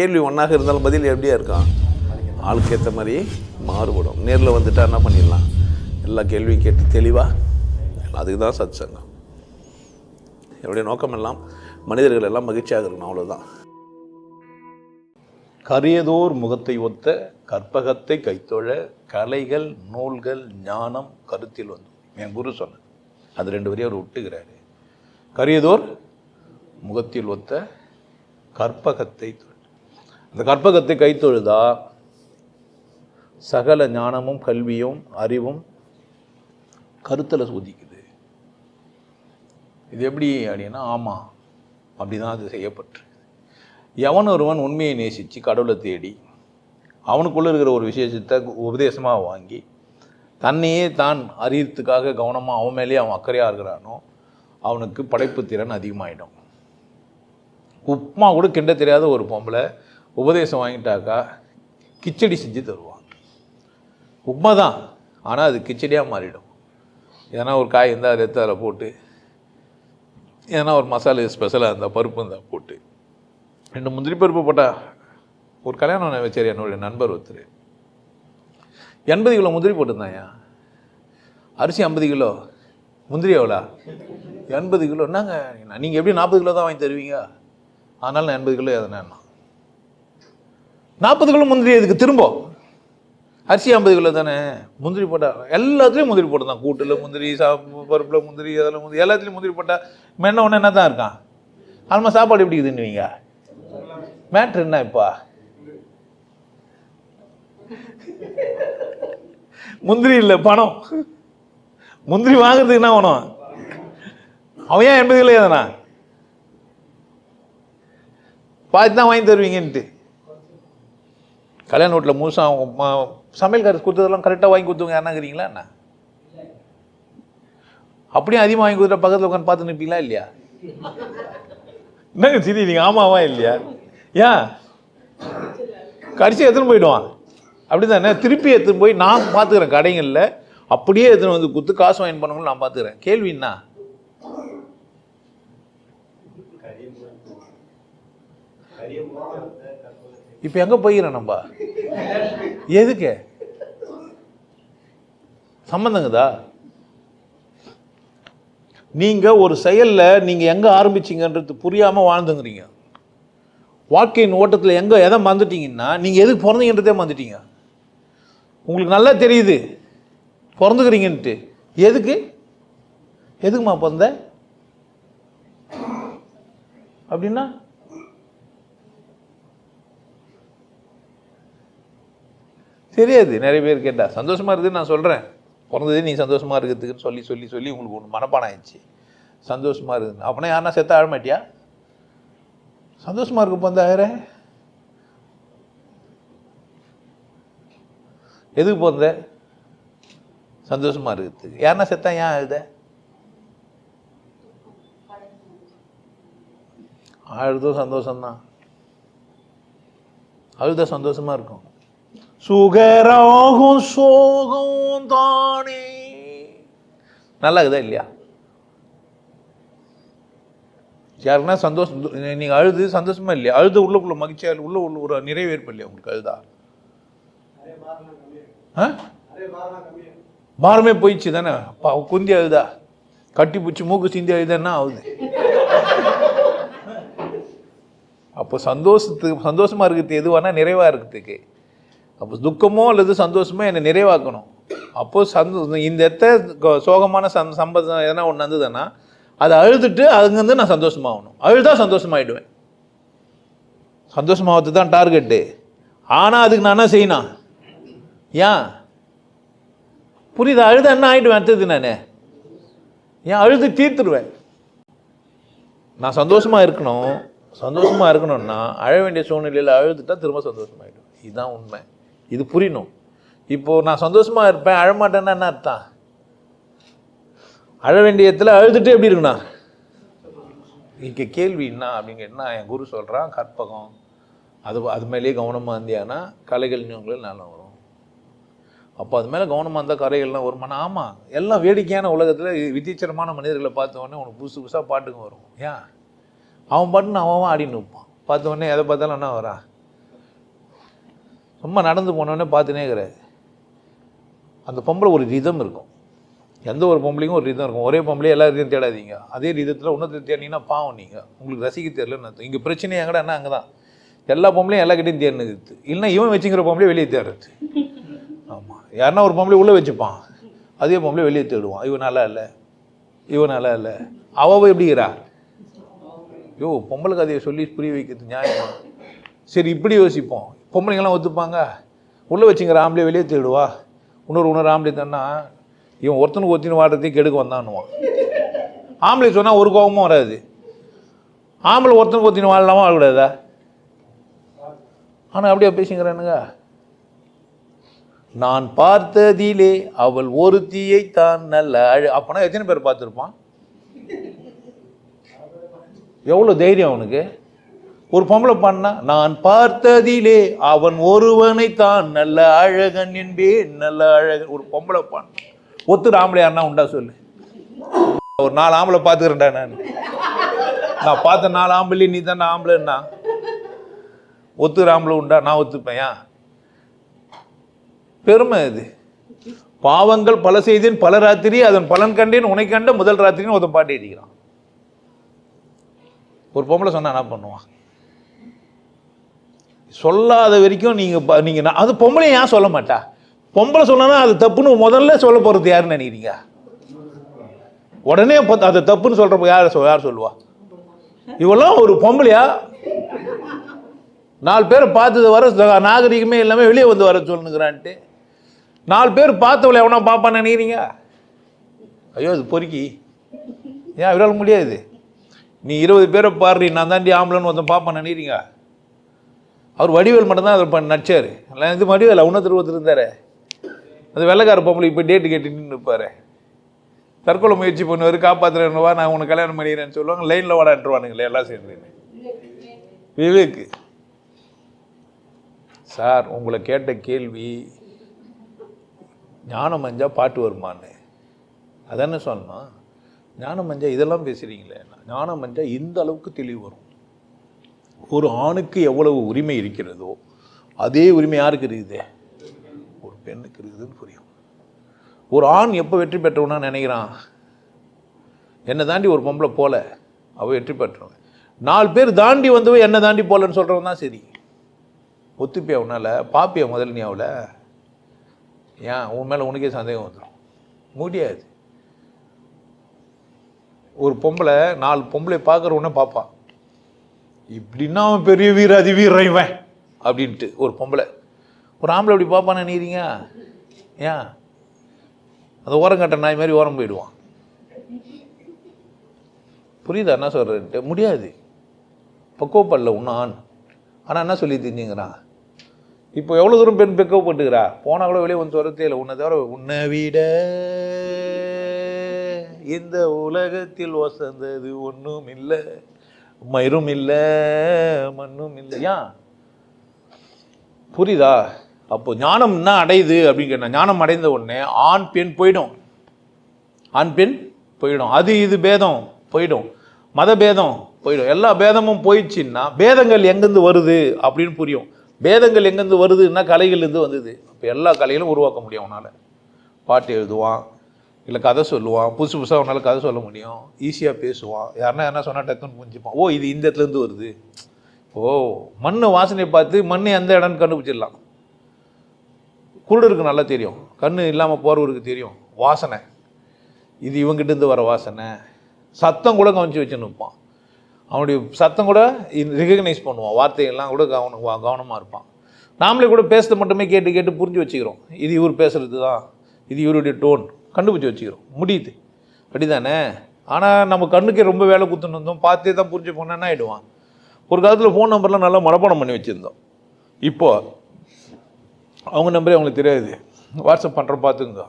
கேள்வி ஒன்றாக இருந்தாலும் பதில் எப்படியா இருக்கான் ஆளுக்கு ஏற்ற மாதிரி மாறுபடும். நேரில் வந்துட்டா என்ன பண்ணிடலாம்? எல்லா கேள்வியும் கேட்டு தெளிவாக அதுக்கு தான் சத் சங்கம் என்னுடைய நோக்கம் எல்லாம் மனிதர்கள் எல்லாம் மகிழ்ச்சியாக இருக்கணும் அவ்வளோதான் கரியதோர் முகத்தை ஒத்த கற்பகத்தை கைத்தொழ கலைகள் நூல்கள் ஞானம் கருத்தில் வந்து. என் குரு சொன்னது அது ரெண்டு வரையும் அவர் விட்டுக்கிறாரு கரியதோர் முகத்தில் ஒத்த கற்பகத்தை இந்த கற்பகத்தை கைத்தொழுதா சகல ஞானமும் கல்வியும் அறிவும் கருத்தில் சோதிக்குது. இது எப்படி அப்படின்னா ஆமாம் அப்படி தான் அது செய்யப்பட்டு எவன் ஒருவன் உண்மையை நேசித்து கடவுளை தேடி அவனுக்குள்ளே இருக்கிற ஒரு விசேஷத்தை உபதேசமாக வாங்கி தன்னையே தான் அறியறதுக்காக கவனமாக அவன் மேலேயே அவன் அக்கறையாக இருக்கிறானோ அவனுக்கு படைப்பு திறன் அதிகமாகிடும் உப்புமா கூட கிண்ட தெரியாத ஒரு பொம்பளை உபதேசம் வாங்கிட்டாக்கா கிச்சடி செஞ்சு தருவான் உப்புமா தான். ஆனால் அது கிச்சடியாக மாறிடும். எதனா ஒரு காய் இருந்தால் அதை எடுத்து அதில் போட்டு எதனா ஒரு மசாலா ஸ்பெஷலாக இருந்தால் பருப்பு இருந்தால் போட்டு. ரெண்டு முந்திரி பருப்பு போட்டால் ஒரு கல்யாணம் வச்சார் என்னுடைய நண்பர் ஒருத்தர். எண்பது கிலோ முந்திரி போட்டிருந்தாயா? அரிசி ஐம்பது கிலோ. முந்திரி எவ்வளோ? எண்பது கிலோ என்னங்க நீங்கள் எப்படி நாற்பது கிலோ தான் வாங்கி தருவீங்க? அதனால் நான் எண்பது கிலோ எதனா நாற்பது கிலோ முந்திரி எதுக்கு? திரும்ப. அரிசி ஐம்பது கிலோ தானே? முந்திரி போட்டால் எல்லாத்துலேயும் முந்திரி போட்டுதான். கூட்டில் முந்திரி சா பருப்பில் முந்திரி அதெல்லாம் முந்திரி எல்லாத்துலேயும் முந்திரி போட்டால் மென்ன ஒன்று என்ன தான் இருக்கான்? ஆனால் சாப்பாடு எப்படி இதுன்னுவீங்க மேட்ரு என்ன இப்பா? முந்திரி இல்லை பணம். முந்திரி வாங்குறதுக்கு என்ன வேணும்? அவன் ஏன் எண்பது கிலோ எதனா பார்த்து தான் வாங்கி தருவீங்கன்ட்டு. கல்யாண வீட்டில் முழுசாக அவங்க சமையல்காரர் கொடுத்ததெல்லாம் கரெக்டாக வாங்கி கொடுத்தவங்க யாருனாங்கிறீங்களா என்ன? அப்படியே அதிகமாக வாங்கி கொடுத்தா பக்கத்தில் உட்காந்து பார்த்து நிற்பீங்களா இல்லையா? என்னங்க சரி நீங்கள் ஆமாவா இல்லையா? ஏன் கடிச்சு எடுத்துன்னு போயிடுவான். அப்படி தானே திருப்பி எடுத்துன்னு போய் நான் பார்த்துக்கிறேன் கடைகளில். அப்படியே எடுத்துன்னு வந்து குத்து காசு வாங்கி பண்ணவங்களும் நான் பார்த்துக்கிறேன். கேள்வி என்ன? இப்போ எங்கே போய்கிறோம் நம்ம? எதுக்கு? சம்மந்தங்கதா நீங்கள் ஒரு செயலில் நீங்கள் எங்கே ஆரம்பிச்சீங்கன்றது புரியாமல் வாழ்ந்துங்கிறீங்க. வாழ்க்கையின் ஓட்டத்தில் எங்கே எதை மறந்துட்டீங்கன்னா நீங்கள் எதுக்கு பிறந்தீங்கன்றதே மறந்துட்டீங்க. உங்களுக்கு நல்லா தெரியுது. பிறந்துக்கிறீங்கன்ட்டு. எதுக்கு? எதுக்குமா பிறந்த? அப்படின்னா தெரியாது நிறைய பேர் கேட்டால் சந்தோஷமாக இருக்குதுன்னு நான் சொல்கிறேன் பிறந்ததே நீ சந்தோஷமாக இருக்கிறதுக்குன்னு சொல்லி சொல்லி சொல்லி உங்களுக்கு ஒன்று மனப்பாடம் ஆயிடுச்சு. சந்தோஷமாக இருக்குதுன்னு அப்படின்னா யாருன்னா செத்த ஆழ மாட்டியா? சந்தோஷமா இருக்கு பிறந்த எதுக்கு பிறந்த? சந்தோஷமாக இருக்கிறதுக்கு. யாருன்னா செத்தா ஏன் அழுத அழுதும் சந்தோஷம்தான். அழுத சந்தோஷமாக இருக்கும். சுகராகும் சோகம் தானே. நல்லா இருக்குதா இல்லையா? யாருன்னா சந்தோஷம் நீங்கள் அழுது சந்தோஷமா இல்லையா? அழுது உள்ளக்குள்ள மகிழ்ச்சியா உள்ள உள்ள ஒரு நிறைவேற்பு இல்லையா உங்களுக்கு அழுதா? ஆ? பாரமே போயிடுச்சு தானே? பா குந்தி அழுதா? கட்டி பிடிச்சி மூக்கு சிந்தி அழுதான்னா ஆகுது? அப்போ சந்தோஷத்துக்கு சந்தோஷமா இருக்கிறது எதுவானா நிறைவா இருக்கிறதுக்கு. அப்போ துக்கமோ அல்லது சந்தோஷமோ என்னை நிறைவாக்கணும். அப்போது சந்தோஷம் இந்த இடத்த சோகமான சம் சம்பந்தம் எதனா ஒன்று வந்ததுன்னா அதை அழுதுட்டு அங்கேருந்து நான் சந்தோஷமாகணும். அழுதா சந்தோஷமாயிடுவேன். சந்தோஷமாகிறது தான் டார்கெட்டு. ஆனால் அதுக்கு நான் என்ன செய்யணும்? ஏன்? புரியுதா? அழுத என்ன ஆகிடுவேன் அடுத்தது நான்? ஏன்? அழுது தீர்த்துடுவேன் நான் சந்தோஷமாக இருக்கணும். சந்தோஷமாக இருக்கணும்னா அழ வேண்டிய சூழ்நிலையில் அழுதுட்டா திரும்ப சந்தோஷமாயிடும். இதுதான் உண்மை. இது புரியணும். இப்போது நான் சந்தோஷமாக இருப்பேன் அழமாட்டேன்னா என்ன அர்த்தம்? அழ வேண்டிய இடத்துல அழுதுட்டு எப்படி இருக்குண்ணா? இங்கே கேள்வி என்ன அப்படிங்க என் குரு சொல்கிறான் கற்பகம். அது அது மேலேயே கவனமாக இருந்தியானா கலைகள் உங்களுக்கு நல்லா வரும். அப்போ அது மேலே கவனமாக இருந்தால் கரைகள்லாம் வருமானா ஆமாம் எல்லாம் வேடிக்கையான உலகத்தில் வித்தியாசமான மனிதர்களை பார்த்த உனக்கு புதுசு புதுசாக பாட்டுக்கு வரும். ஏன்? அவன் பாட்டுன்னு அவன் ஆடின்னு இருப்பான். பார்த்த எதை பார்த்தாலும் என்ன வரான்? சும்மா நடந்து போனோடனே பார்த்துனே இருக்கிறாரு அந்த பொம்பளை ஒரு ரிதம் இருக்கும். எந்த ஒரு பொம்பளைக்கும் ஒரு ரிதம் இருக்கும். ஒரே பொம்பளையும் எல்லா தேடாதீங்க. அதே ரிதத்தில் இன்னொருத்தர் தேடினீங்கன்னா பாவம் நீங்கள் உங்களுக்கு ரசிக்க தெரியலன்னு அர்த்தம். இங்கே பிரச்சனை எங்கடா என்ன அங்கே தான் எல்லா பொம்பளையும் எல்லாக்கிட்டையும் தேடினது. இல்லைன்னா இவன் வச்சுக்கிற பொம்பளையும் வெளியே தேடுறது. ஆமாம் யாருன்னா ஒரு பொம்பளை உள்ளே வச்சுப்பான். அதே பொம்பளை வெளியே தேடுவான். இவன் நல்லா இல்லை. இவன் நல்லா இல்லை. அவ எப்படிங்கிறா ஐயோ பொம்பளை கதையை சொல்லி புரிய வைக்கிறது நியாயமா? சரி இப்படி யோசிப்போம். பொம்பளைங்கெல்லாம் ஒத்துப்பாங்க. உள்ளே வச்சுங்கிற ஆம்பளை வெளியே தேடுவா. இன்னொரு இன்னொரு ஆம்பளை தானா இவன் ஒருத்தனுக்கு ஒருத்தனு வாடுறதையும் கெடுக்க வந்தான்னுவான். ஆம்பளை சொன்னால் ஒரு கோபமும் வராது. ஆம்பளை ஒருத்தனுக்கு ஒருத்தனு வாழலாமா வாழக்கூடாதா? ஆனால் அப்படியே பேசுங்கிறானுங்க நான் பார்த்ததிலே அவள் ஒருத்தியை தான் நல்ல அழு அப்போனா எத்தனை பேர் பார்த்துருப்பான்? எவ்வளோ தைரியம் அவனுக்கு? ஒரு பொம்பளை பண்ணா நான் பார்த்ததிலே அவன் ஒருவனை தான் நல்ல அழகன் என்பேன் நல்ல அழகன். ஒரு பொம்பளை பண்ண. ஒத்து ஆம்பளை அண்ணா உண்டா சொல்லு. ஒரு நாலு ஆம்பளை பார்த்துக்கிறேன்டா நான். நான் பார்த்த நாலு ஆம்பளை நீ தானே ஆம்பளைன்னா. ஒத்து ஆம்பளை உண்டா? நான் ஒத்துப்பேன் பெருமை இது. பாவங்கள் பல செய்தேன் பல ராத்திரி அதன் பலன் கண்டேன் உனை கண்ட முதல் ராத்திரின்னு ஒருத்தன் பாட்டி அடிக்கிறான். ஒரு பொம்பளை சொன்னால் என்ன பண்ணுவான்? சொல்லாத வரைக்கும் நீங்கள் ப- நான் அது பொம்பளை ஏன் சொல்ல மாட்டா? பொம்பளை சொன்னா அது தப்புன்னு முதல்ல சொல்ல போகிறது யாருன்னு நினைக்கிறீங்க? உடனே பத்- அது தப்புன்னு சொல்கிறப்ப யார் சொல் யார் சொல்லுவா? இவெல்லாம் ஒரு பொம்பளையா? நாலு பேரை பார்த்தது வர நாகரிகமே எல்லாமே வெளியே வந்து வர சொல்லுங்கிறான்ட்டு. நாலு பேர் பார்த்தவளை எவனா பார்ப்பான்னு நினைக்கிறீங்க? ஐயோ அது பொறுக்கி. ஏன் இவரால் முடியாது? நீ இருபது பேரை பாரு நான் தாண்டி ஆம்பளைன்னு ஒருத்தன் பார்ப்பான்னு நினைக்கிறீங்க? அவர் வடிவேல் மட்டும்தான் அதை பண்ண நடிச்சார். இல்லை இது வடிவேல் அவனும் ஒருத்தர் இருந்தார். அந்த வெள்ளக்கார பொம்பளை இப்போ டேட்டு கேட்டுன்னு இருப்பார். தற்கொலை முயற்சி பண்ணுவார் காப்பாற்றுறேன்னுவா நான் உனக்கு கல்யாணம் பண்ணிக்கிறேன்னு சொல்லுவாங்க லைனில் வாடான்ட்டுருவானுங்களே எல்லாம் சேர்ந்து விவேக்கு சார் உங்களை கேட்ட கேள்வி ஞானம் மஞ்சா பாட்டு வருமான்னு. அதானே சொன்னோம். ஞானம் அஞ்சா இதெல்லாம் பேசுகிறீங்களே ஞானம் அஞ்சா இந்த அளவுக்கு தெளிவு வரும். ஒரு ஆணுக்கு எவ்வளவு உரிமை இருக்கிறதோ அதே உரிமை யாருக்கு இருக்குது? ஒரு பெண்ணுக்கு இருக்குதுன்னு புரியும். ஒரு ஆண் எப்போ வெற்றி பெற்றவனா நினைக்கிறான்? என்னை தாண்டி ஒரு பொம்பளை போல அவள் வெற்றி பெற்றவன். நாலு பேர் தாண்டி வந்தவன் என்னை தாண்டி போலன்னு சொல்கிறவன் தான் சரி. ஒத்துப்பியா உன்னால்? பாப்பியா முதல்ல நீ அவளை? ஏன்? உன் மேலே உனக்கே சந்தேகம் வந்துடும் முடியாது ஒரு பொம்பளை நாலு பொம்பளை பார்க்குறவொன்னே பார்ப்பான் இப்படின்னா அவன் பெரிய வீர அதி இவன் அப்படின்ட்டு ஒரு பொம்பளை. ஒரு ஆம்பளை அப்படி பார்ப்பான்னு நினைக்கிறீங்க ஏன்? அந்த ஓரம் கட்ட நாய் மாதிரி ஓரம் போயிடுவான். புரியுதா என்ன சொல்கிறேன்ட்டு முடியாது. பக்குவப்படல இன்னும் ஆண். ஆனால் என்ன சொல்லி தெரிஞ்சுங்கிறான் இப்போ எவ்வளோ தூரம் பெண் பக்குவப்பட்டுக்கிறா போனால் கூட வெளியே வந்து வரத்தே இல்லை. உன்னை தவிர உன்னை விட இந்த உலகத்தில் வசந்தது ஒன்றும் இல்லை. மயிரும் இல்லை மண்ணும் இல்லையா புரியுதா? அப்போ ஞானம் என்ன அடையுது அப்படின்னு கேட்டால் ஞானம் அடைந்த உடனே ஆண் பெண் போயிடும். ஆண் பெண் போயிடும். அது இது பேதம் போயிடும். மத பேதம் போயிடும். எல்லா பேதமும் போயிடுச்சுன்னா பேதங்கள் எங்கேருந்து வருது அப்படின்னு புரியும். பேதங்கள் எங்கேருந்து வருதுன்னா கலைகள்லேருந்து வந்தது. அப்போ எல்லா கலைகளும் உருவாக்க முடியும் அவனால் பாட்டு எழுதுவான் இல்லை கதை சொல்லுவான். புதுசு புதுசாக அவனால் கதை சொல்ல முடியும். ஈஸியாக பேசுவான். யாருன்னா என்ன சொன்னால் டக்குன்னு புரிஞ்சுப்பான். ஓ இது இந்த இடத்துலேருந்து வருது. ஓ மண் வாசனை பார்த்து மண் எந்த இடம்னு கண்டுபிடிச்சிடலாம். குருடருக்கு நல்லா தெரியும். கண் இல்லாமல் போகிறவருக்கு தெரியும். வாசனை. இது இவங்கிட்ட இருந்து வர வாசனை. சத்தம் கூட கவனிச்சு வச்சு நிற்பான் அவனுடைய சத்தம் கூட ரெகக்னைஸ் பண்ணுவான். வார்த்தைகள்லாம் கூட கவனம் கவனமாக இருப்பான். நாமளே கூட பேசுறது மட்டுமே கேட்டு கேட்டு புரிஞ்சு வச்சுக்கிறோம். இது இவர் பேசுறது தான் இது இவருடைய டோன் கண்டுபிடிச்சி வச்சுக்கிறோம். முடியுது. அப்படிதானே? ஆனால் நம்ம கண்ணுக்கே ரொம்ப வேலை கொடுத்துன்னு இருந்தோம் பார்த்தே தான் புரிஞ்சு போனால் என்ன ஆகிடுவான் ஒரு காலத்தில் ஃபோன் நம்பர்லாம் நல்லா மனப்பாடம் பண்ணி வச்சுருந்தோம். இப்போ அவங்க நம்பரே அவங்களுக்கு தெரியாது. வாட்ஸ்அப் பண்ணுற பார்த்துங்க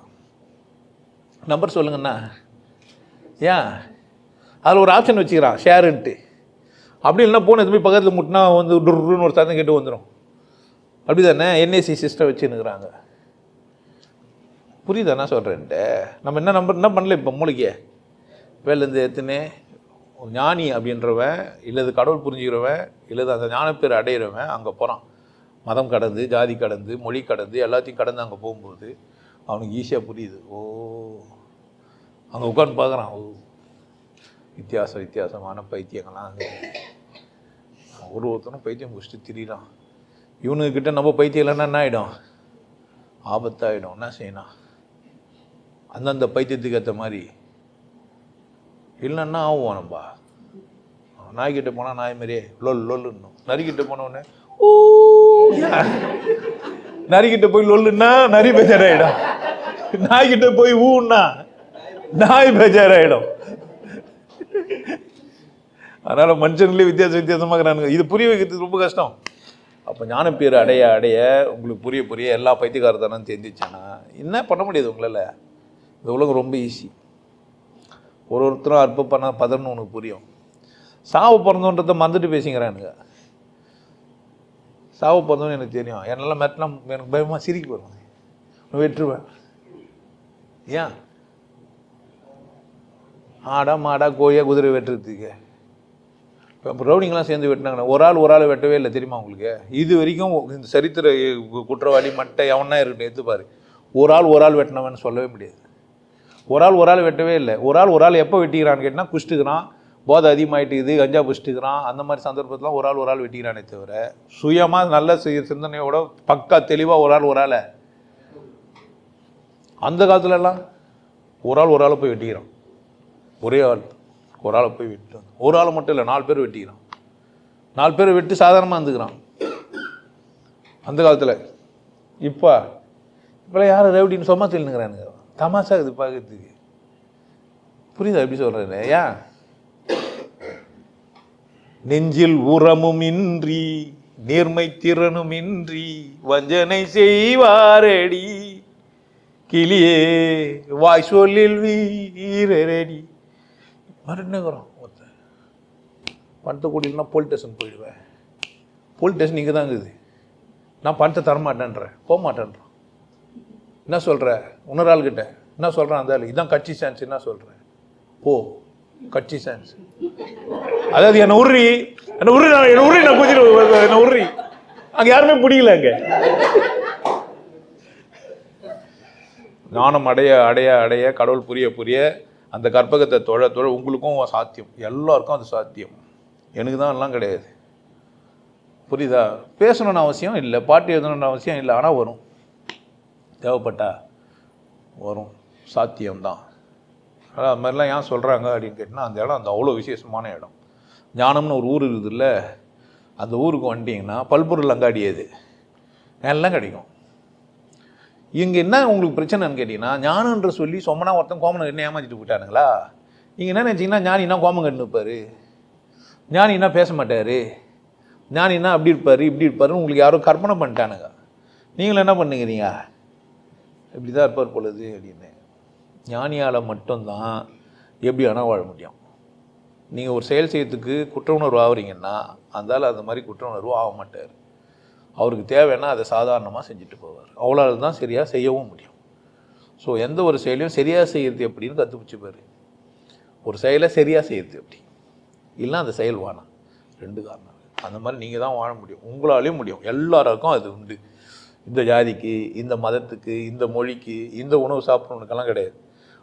நம்பர் சொல்லுங்கண்ணா. ஏன்? அதில் ஒரு ஆப்ஷன் வச்சுக்கிறான் ஷேருன்ட்டு அப்படி இல்லைன்னா போன எதுவுமே பக்கத்தில் முட்டினா வந்து டுருன்னு ஒரு சத்தம் கேட்டு வந்துடும் அப்படி தானே என்ஏசி சிஸ்டம் வச்சுன்னுக்குறாங்க. புரியுதா என்ன சொல்கிறேன்ட்டு நம்ம என்ன நம்பர் என்ன பண்ணல இப்போ மூளைக்கு? வேலேருந்து எத்துனே ஒரு ஞானி அப்படின்றவன் இல்லது கடவுள் புரிஞ்சுக்கிறவன் இல்லது அந்த ஞானப்பேர் அடையிறவன் அங்கே போகிறான் மதம் கடந்து ஜாதி கடந்து மொழி கடந்து எல்லாத்தையும் கடந்து அங்கே போகும்போது அவனுக்கு ஈஸியாக புரியுது. ஓ அங்கே உட்காந்து பார்க்குறான் ஓ வித்தியாச வித்தியாசமான பைத்தியங்கள்லாம் அங்கே ஒரு ஒருத்தனும் பைத்தியம் முடிச்சுட்டு திரியிறான். இவனுக்கிட்ட நம்ம பைத்தியம் இல்லைன்னா என்ன ஆகிடும் ஆபத்தாகிடும் என்ன செய்யணும்? அந்தந்த பைத்தியத்துக்கு ஏற்ற மாதிரி. இல்லைன்னா ஆகும் நம்பா நாய்கிட்ட போனால் நாய் மாதிரியே லொல் லொல்லுன்னும் நரிக்கிட்ட போனோடனே ஓ நரிக்கிட்ட போய் லொல்லுன்னா நரி பேஜாராயிடும். நாய்கிட்ட போய் ஊன்னா நாய் பேஜாராயிடும். அதனால் மனுஷங்களே வித்தியாச வித்தியாசமாக இருக்கிறானுங்க. இது புரிய வைக்கிறதுக்கு ரொம்ப கஷ்டம். அப்போ ஞானப்பேர் அடைய அடைய உங்களுக்கு புரிய புரிய எல்லா பைத்தியக்காரத்தனம் தெரிஞ்சிச்சேன்னா என்ன பண்ண முடியாது உங்களால்? இந்த உலகம் ரொம்ப ஈஸி ஒரு ஒருத்தரும் அற்ப பண்ண பதம்னு உனக்கு புரியும். சாவு பிறந்தோன்றதை மறந்துட்டு பேசிக்கிறானுங்க சாவு பிறந்தோன்னு எனக்கு தெரியும். என்னெல்லாம் மெட்டினா எனக்கு பயமாக சிரிக்க வரும். வெட்டுருவேன் ஏன்? ஆடா மாடா கோழியாக குதிரை வெட்டுறதுக்கு. இப்போ ரவுடிங்கெல்லாம் சேர்ந்து வெட்டினாங்கன்னா ஒரு ஆள் ஒரு ஆள் வெட்டவே இல்லை தெரியுமா உங்களுக்கு? இது வரைக்கும் இந்த சரித்திர குற்றவாளி மட்டை எவனா இருக்கட்டும். எடுத்துப்பாரு ஒரு ஆள் ஒரு ஆள் வெட்டினவன் சொல்லவே முடியாது. ஒரு ஆள் ஒரு ஆள் வெட்டவே இல்லை. ஒரு ஆள் ஒரு ஆள் எப்போ வெட்டிக்கிறான்னு கேட்டால் குஷ்டுக்கிறான் போதை அதிகமாயிட்டுக்குது கஞ்சா புஷ்டுக்கிறான் அந்த மாதிரி சந்தர்ப்பத்தில் ஒரு ஆள் ஒரு ஆள் வெட்டிக்கிறானே தவிர சுயமாக நல்ல சிந்தனையோட பக்கா தெளிவாக ஒரு ஆள் ஒரு ஆளை. அந்த காலத்துலலாம் ஒரு ஆள் ஒரு ஆளை போய் வெட்டிக்கிறான். ஒரே ஆள் ஒரு ஆளை போய் வெட்டிட்டு ஒரு ஆள் மட்டும் இல்லை நாலு பேர் வெட்டிக்கிறான். நாலு பேர் வெட்டி சாதாரணமாக இருந்துக்கிறான். அந்த காலத்தில். இப்போ இப்போலாம் யார் ரவுடின்னு சும்மா தெரியணுங்கிறானுங்க தமாஷா இது பார்க்கறதுக்கு. புரியுதா எப்படி சொல்கிறேன் ஏன் நெஞ்சில் உரமும் இன்றி நேர்மை திறனும் இன்றி வஞ்சனை செய்வாரடி. கிளியே வாய் சொல்லில் வீரரடி. மறுநகரம் ஒருத்தன்? பணத்தை கூட்டினா போலீஸ் ஸ்டேஷன் போயிடுவேன். போலீஸ் ஸ்டேஷன் இங்கே தான் இருக்குது. நான் பணத்தை தரமாட்டேன்றேன். போக மாட்டேன்றேன் என்ன சொல்கிற இன்னொரு ஆள்கிட்ட என்ன சொல்கிறேன் அந்த ஆள்? இதான் கட்சி சான்ஸ் என்ன சொல்கிறேன் போ கட்சி சான்ஸ் அதாவது என்ன உருறி என்ன உருறி நான் என்ன உருறி நான் குதிரை என்ன உருறி அங்கே யாருமே பிடிக்கல அங்கே. ஞானம் அடைய அடைய அடைய கடவுள் புரிய புரிய அந்த கற்பகத்தை தொழ தொழ உங்களுக்கும் சாத்தியம். எல்லாருக்கும் அது சாத்தியம். எனக்கு தான் எல்லாம் கிடையாது. புரியுதா? பேசணும்னு அவசியம் இல்லை பாட்டு எழுதணும்னு அவசியம் இல்லை ஆனால் வரும். தேவைப்பட்டா வரும். சாத்தியம்தான். அதான் அது மாதிரிலாம் ஏன் சொல்கிறாங்க அப்படின்னு கேட்டிங்கன்னா அந்த இடம் அந்த அவ்வளோ விசேஷமான இடம். ஞானம்னு ஒரு ஊர் இருக்குதுல்ல அந்த ஊருக்கு வந்துட்டிங்கன்னா பல்பொருள் அங்காடி அது எல்லாம் கிடைக்கும். இங்கே என்ன உங்களுக்கு பிரச்சனைன்னு கேட்டிங்கன்னா ஞானன்ற சொல்லி சொம்மனா ஒருத்தன் கோமனை என்ன ஏமாற்றிட்டு போயிட்டானுங்களா? நீங்கள் என்ன நினச்சிங்கன்னா ஞானினா கோமம் கட்டு இருப்பார்? ஞானினா பேச மாட்டார்? ஞானினா அப்படி இருப்பார் இப்படி இருப்பாருன்னு உங்களுக்கு யாரோ கற்பனை பண்ணிட்டானுங்க. நீங்களும் என்ன பண்ணுங்கிறீங்க இப்படி தான் இருப்பார் பொழுது அப்படின்னு. ஞானியால் மட்டும்தான் எப்படி வேணால் வாழ முடியும். நீங்கள் ஒரு செயல் செய்யறதுக்கு குற்ற உணர்வு ஆகுறீங்கன்னா அந்தால் அந்த மாதிரி குற்ற உணர்வு ஆக மாட்டார். அவருக்கு தேவைன்னா அதை சாதாரணமாக செஞ்சுட்டு போவார். அவ்வளோ தான் சரியாக செய்யவும் முடியும். ஸோ எந்த ஒரு செயலையும் சரியாக செய்கிறது எப்படின்னு கற்றுப்பிச்சுப்பார் ஒரு செயலை சரியாக செய்கிறது எப்படி? இல்லைன்னா அந்த செயல் வேணாம். ரெண்டு காரணம் அந்த மாதிரி நீங்கள் தான் வாழ முடியும். உங்களாலேயும் முடியும். எல்லாருக்கும் அது உண்டு. இந்த ஜாதிக்கு இந்த மதத்துக்கு இந்த மொழிக்கு இந்த உணவு சாப்பிட்றவனுக்கெல்லாம் கிடையாது.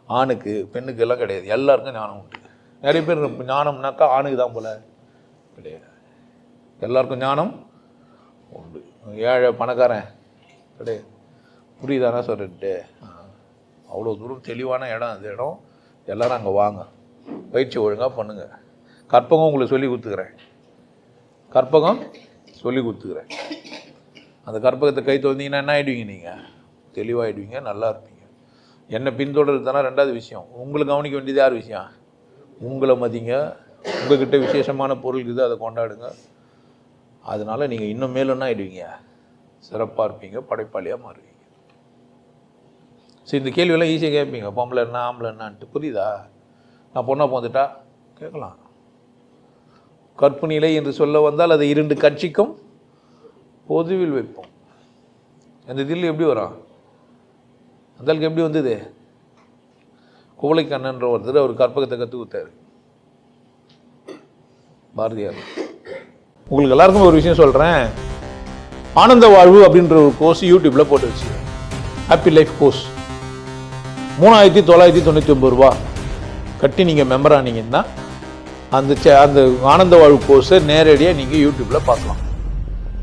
ஆணுக்கு பெண்ணுக்கு எல்லாம் கிடையாது. எல்லாருக்கும் ஞானம் உண்டு. நிறைய பேர் ஞானம்னாக்கா ஆணுக்கு தான் போல. கிடையாது. எல்லாருக்கும் ஞானம் உண்டு. ஏழை பணக்காரன். கிடையாது. புரியுதானா சொல்லிட்டு அவ்வளோ தூரம் தெளிவான இடம் அந்த இடம். எல்லோரும் அங்கே வாங்க. பயிற்சி ஒழுங்காக பண்ணுங்கள் கற்பகம் உங்களுக்கு சொல்லி கொடுத்துக்கிறேன். கற்பகம் சொல்லி கொடுத்துக்கிறேன். அந்த கற்பகத்தை கை தந்தீங்கன்னா என்ன ஆகிடுவீங்க நீங்கள் தெளிவாகிடுவீங்க நல்லா இருப்பீங்க. என்னை பின்தொடர்றதுனா ரெண்டாவது விஷயம்? உங்களை கவனிக்க வேண்டியது யார் விஷயம்? உங்களை மதிங்க. உங்ககிட்ட விசேஷமான பொருள் இருக்குது அதை கொண்டாடுங்க. அதனால நீங்கள் இன்னும் மேலும் என்ன சிறப்பாக இருப்பீங்க படைப்பாளியாக மாறுவீங்க. சரி இந்த கேள்வியெல்லாம் ஈஸியாக கேட்பீங்க. பொம்பளை என்ன ஆம்பளை என்னான்ட்டு. புரியுதா? நான் பொண்ணாக போந்துட்டா கேட்கலாம். கற்பு நிலை என்று சொல்ல வந்தால் அது இரண்டு கட்சிக்கும் பொதுவில் வைப்போம். அந்த தில்லி எப்படி வரும்? அந்தாளுக்கு எப்படி வந்தது? குவளைக்கண்ணன்ற ஒருத்தர் அவர் கற்பகத்தை கற்றுக் கொடுத்தாரு. பாரதியார். உங்களுக்கு எல்லாருக்கும் ஒரு விஷயம் சொல்கிறேன் ஆனந்த வாழ்வு அப்படின்ற ஒரு கோர்ஸ் யூடியூப்பில் போட்டு வச்சு ஹாப்பி லைஃப் கோர்ஸ் மூணாயிரத்தி தொள்ளாயிரத்தி தொண்ணூற்றி ஒம்பது ரூபா. கட்டி நீங்கள் மெம்பர் ஆனீங்கன்னா அந்த சே- அந்த ஆனந்த வாழ்வு கோர்ஸை நேரடியாக நீங்கள் யூடியூப்பில் பார்க்கலாம்.